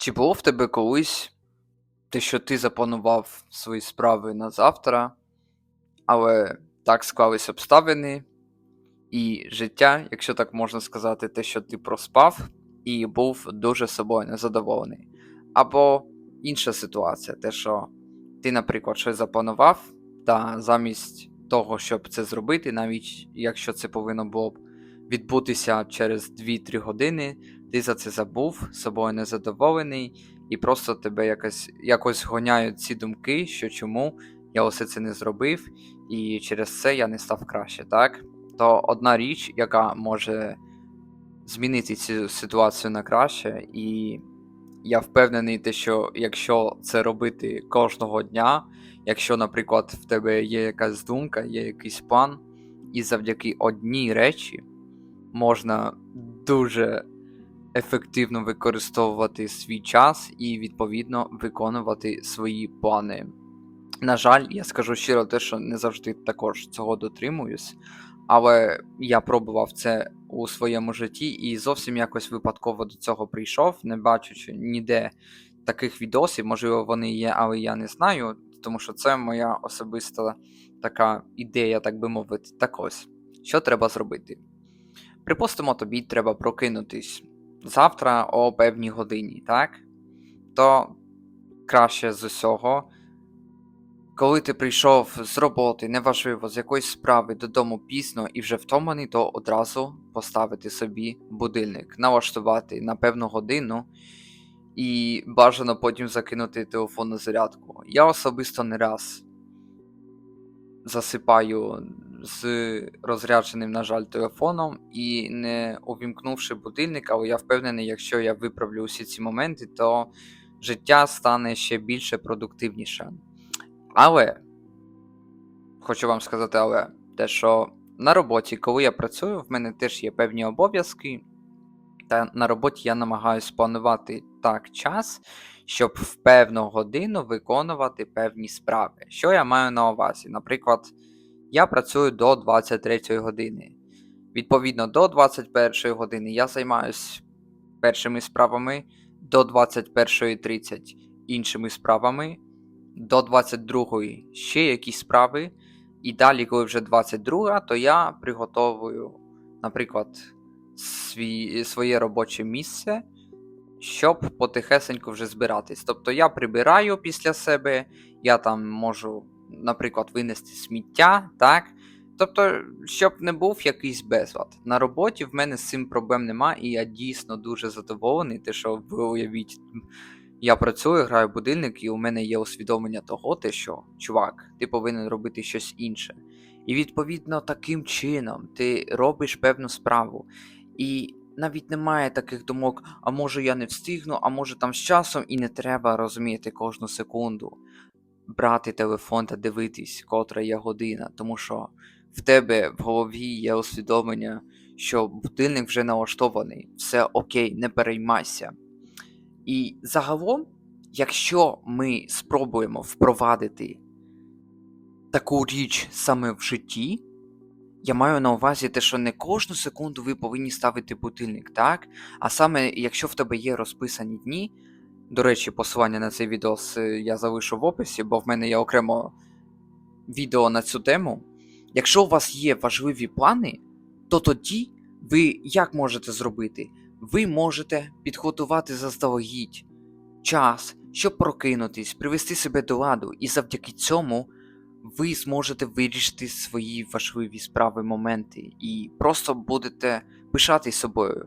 Чи було в тебе колись те, що ти запланував свої справи на завтра, але так склались обставини і життя, якщо так можна сказати, те, що ти проспав і був дуже собою незадоволений. Або інша ситуація, те, що ти, наприклад, щось запланував, та замість того, щоб це зробити, навіть якщо це повинно було б відбутися через 2-3 години, ти за це забув, собою незадоволений, і просто тебе якось, якось гоняють ці думки, що чому я усе це не зробив, і через це я не став краще, так? То одна річ, яка може змінити цю ситуацію на краще, і я впевнений, те, що якщо це робити кожного дня, якщо, наприклад, в тебе є якась думка, є якийсь план, і завдяки одній речі можна дуже ефективно використовувати свій час і, відповідно, виконувати свої плани. На жаль, я скажу щиро те, що не завжди також цього дотримуюсь, але я пробував це у своєму житті і зовсім якось випадково до цього прийшов, не бачучи ніде таких відосів, можливо, вони є, але я не знаю, тому що це моя особиста така ідея, так би мовити. Так ось, що треба зробити? Припустимо, тобі треба прокинутись завтра о певній годині, так? То краще з усього, коли ти прийшов з роботи, неважливо, з якоїсь справи додому пізно і вже втомлений, то одразу поставити собі будильник, налаштувати на певну годину і бажано потім закинути телефон на зарядку. Я особисто не раз засипаю з розрядженим, на жаль, телефоном і не увімкнувши будильник, але я впевнений, якщо я виправлю усі ці моменти, то життя стане ще більше продуктивніше. Але хочу вам сказати, але те, що на роботі, коли я працюю, в мене теж є певні обов'язки, та на роботі я намагаюся планувати так час, щоб в певну годину виконувати певні справи. Що я маю на увазі? Наприклад, я працюю до 23 години. Відповідно, до 21 години я займаюся першими справами, до 21.30 іншими справами, до 22 ще якісь справи. І далі, коли вже 22, то я приготовую, наприклад, свій, своє робоче місце, щоб потихесенько вже збиратись. Тобто я прибираю після себе, я там можу, наприклад, винести сміття, так? Тобто, щоб не був якийсь безлад. На роботі в мене з цим проблем нема, і я дійсно дуже задоволений, те, що ви уявіть, я працюю, граю в будильник, і у мене є усвідомлення того, те, що, чувак, ти повинен робити щось інше. І відповідно таким чином ти робиш певну справу. І навіть немає таких думок, а може я не встигну, а може там з часом, і не треба розуміти кожну секунду. Брати телефон та дивитись, котра є година, тому що в тебе в голові є усвідомлення, що будильник вже налаштований, все окей, не переймайся. І загалом, якщо ми спробуємо впровадити таку річ саме в житті, я маю на увазі те, що не кожну секунду ви повинні ставити будильник, так? А саме, якщо в тебе є розписані дні, до речі, посилання на цей відос е, я залишу в описі, бо в мене є окремо відео на цю тему. Якщо у вас є важливі плани, то тоді ви як можете зробити? Ви можете підготувати заздалегідь час, щоб прокинутись, привести себе до ладу, і завдяки цьому ви зможете вирішити свої важливі справи моменти і просто будете пишатись собою.